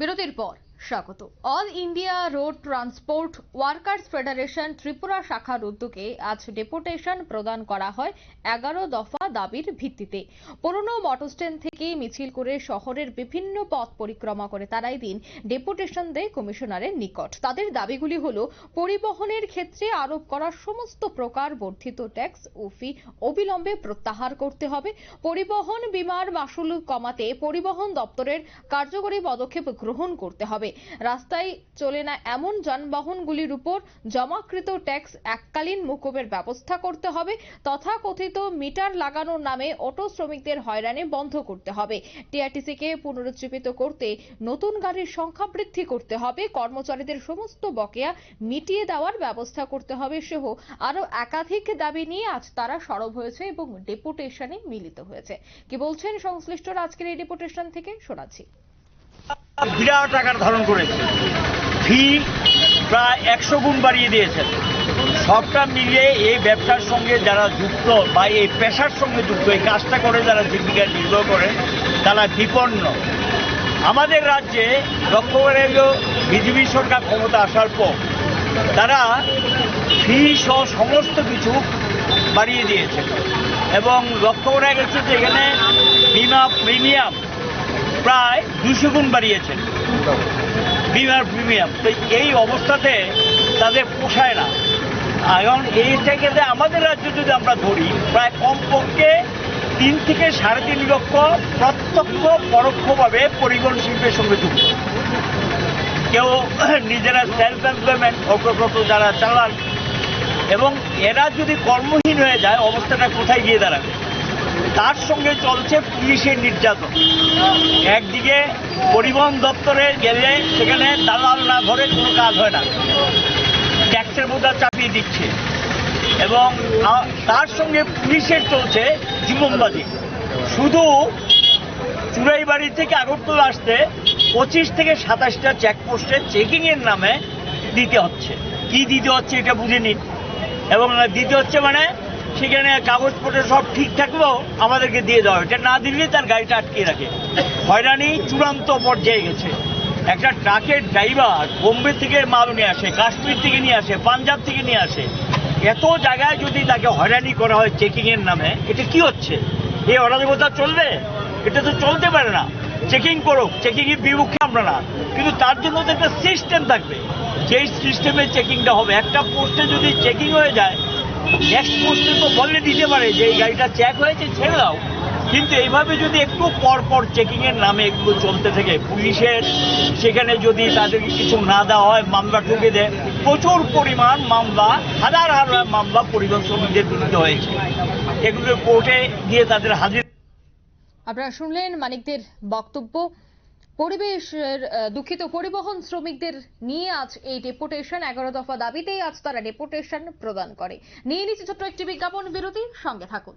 বিরতির পর। স্বাগত। All India road transport workers federation Tripura শাখার উদ্যোগে আজ ডেপুটেশন প্রদান করা হয় এগারো দফা দাবির ভিত্তিতে। পুরনো মটোস্ট্যান্ড থেকে মিছিল করে শহরের বিভিন্ন পথ পরিক্রমা করে তারাই দিন ডেপুটেশন দেয় কমিশনারের নিকট। তাদের দাবিগুলি হল, পরিবহনের ক্ষেত্রে আরোপ করা সমস্ত প্রকার বর্ধিত ট্যাক্স ও ফি অবিলম্বে প্রত্যাহার করতে হবে। পরিবহন বিমার মাসুল কমাতে পরিবহন দপ্তরের কার্যকরী পদক্ষেপ গ্রহণ করতে হবে। রাস্তায় চলে না এমন যানবাহনগুলির উপর জমাকৃত ট্যাক্স এককালীন মুকুবের ব্যবস্থা করতে হবে। তথাকথিত মিটার লাগানোর নামে অটো শ্রমিকদের হয়রানি বন্ধ করতে হবে। টিআরটিসিকে পুনরুজ্জীবিত করতে নতুন গাড়ির সংখ্যা বৃদ্ধি করতে হবে। কর্মচারীদের সমস্ত বকেয়া মিটিয়ে দেওয়ার ব্যবস্থা করতে হবে সহ আরও একাধিক দাবি নিয়ে আজ তারা সরব হয়েছে এবং ডেপুটেশনে মিলিত হয়েছে। কি বলছেন সংশ্লিষ্টরা? আজকের এই ডেপুটেশন থেকে শোনাচ্ছি। বিরাট আকার ধারণ করেছে। ফি প্রায় একশো গুণ বাড়িয়ে দিয়েছেন সবটা মিলিয়ে এই ব্যবসার সঙ্গে যারা যুক্ত বা এই পেশার সঙ্গে যুক্ত, এই কাজটা করে যারা জীবিকা নির্বাহ করে, তারা বিপন্ন। আমাদের রাজ্যে লক্ষ্য করে গেল বিজেপি সরকার ক্ষমতা আসার পর তারা ফি সহ সমস্ত কিছু বাড়িয়ে দিয়েছে। এবং লক্ষ্য করা গেছে যে এখানে বিমা প্রিমিয়াম প্রায় দুশো গুণ বাড়িয়েছেন বিমার প্রিমিয়াম। তো এই অবস্থাতে তাদের পোষায় না। এখন এইটাকে যে আমাদের রাজ্য যদি আমরা ধরি, প্রায় কমপক্ষে তিন থেকে সাড়ে তিন লক্ষ প্রত্যক্ষ পরোক্ষভাবে পরিবহন শিল্পের সঙ্গে যুক্ত। কেউ নিজেরা সেলফ এমপ্লয়মেন্ট অগ্রগত যারা চালান, এবং এরা যদি কর্মহীন হয়ে যায়, অবস্থাটা কোথায় গিয়ে দাঁড়াবে? তার সঙ্গে চলছে পুলিশের নির্যাতন। একদিকে পরিবহন দপ্তরে গেলে সেখানে দালাল না ধরে কোনো কাজ হয় না। ট্যাক্সের বোঝা চাপিয়ে দিচ্ছে। এবং তার সঙ্গে পুলিশের চলছে জীবনবাজি। শুধু চুড়াইবাড়ি থেকে আগরতলা আসতে পঁচিশ থেকে সাতাশটা চেকপোস্টে চেকিংয়ের নামে দিতে হচ্ছে। কি দিতে হচ্ছে এটা বুঝে নিন। এবং দিতে হচ্ছে মানে সেখানে কাগজপত্র সব ঠিক থাকলেও আমাদেরকে দিয়ে দেওয়া। এটা না দিলে তার গাড়িটা আটকে রাখে। হয়রানি চূড়ান্ত পর্যায়ে গেছে। একটা ট্রাকের ড্রাইভার বোম্বে থেকে মাল নিয়ে আসে, কাশ্মীর থেকে নিয়ে আসে, পাঞ্জাব থেকে নিয়ে আসে। এত জায়গায় যদি তাকে হয়রানি করা হয় চেকিংয়ের নামে, এটা কি হচ্ছে? এই অরাজকতা চলবে? এটা তো চলতে পারে না। চেকিং করুক, চেকিংয়ের বিপক্ষে আমরা না। কিন্তু তার জন্য তো একটা সিস্টেম থাকবে। যেই সিস্টেমে চেকিংটা হবে, একটা পোস্টে যদি চেকিং হয়ে যায় নেক্সট পোস্টে তো বললে দিতে পারে যে এই গাড়িটা চেক হয়েছে, ছেড়ে দাও। কিন্তু এইভাবে যদি একটু পর পর চেকিংয়ের নামে একটু চলতে থাকে, পুলিশের সেখানে যদি তাদেরকে কিছু না দেওয়া হয়, মামলা ঠুকে দেয়, প্রচুর পরিমাণ মামলা, হাজার হাজার মামলা পরিবহন শ্রমিকদের বিরুদ্ধে হয়েছে। এগুলো কোর্টে গিয়ে তাদের হাজির আপনারা শুনলেন মানিকদের বক্তব্য। পরিবেশের দুঃখিত পরিবহন শ্রমিকদের নিয়ে আজ এই ডেপুটেশন এগারো দফা দাবিতেই আজ তারা ডেপুটেশন প্রদান করে। নিয়ে নিচ্ছে ছোট্ট একটি বিজ্ঞাপন বিরতি, সঙ্গে থাকুন।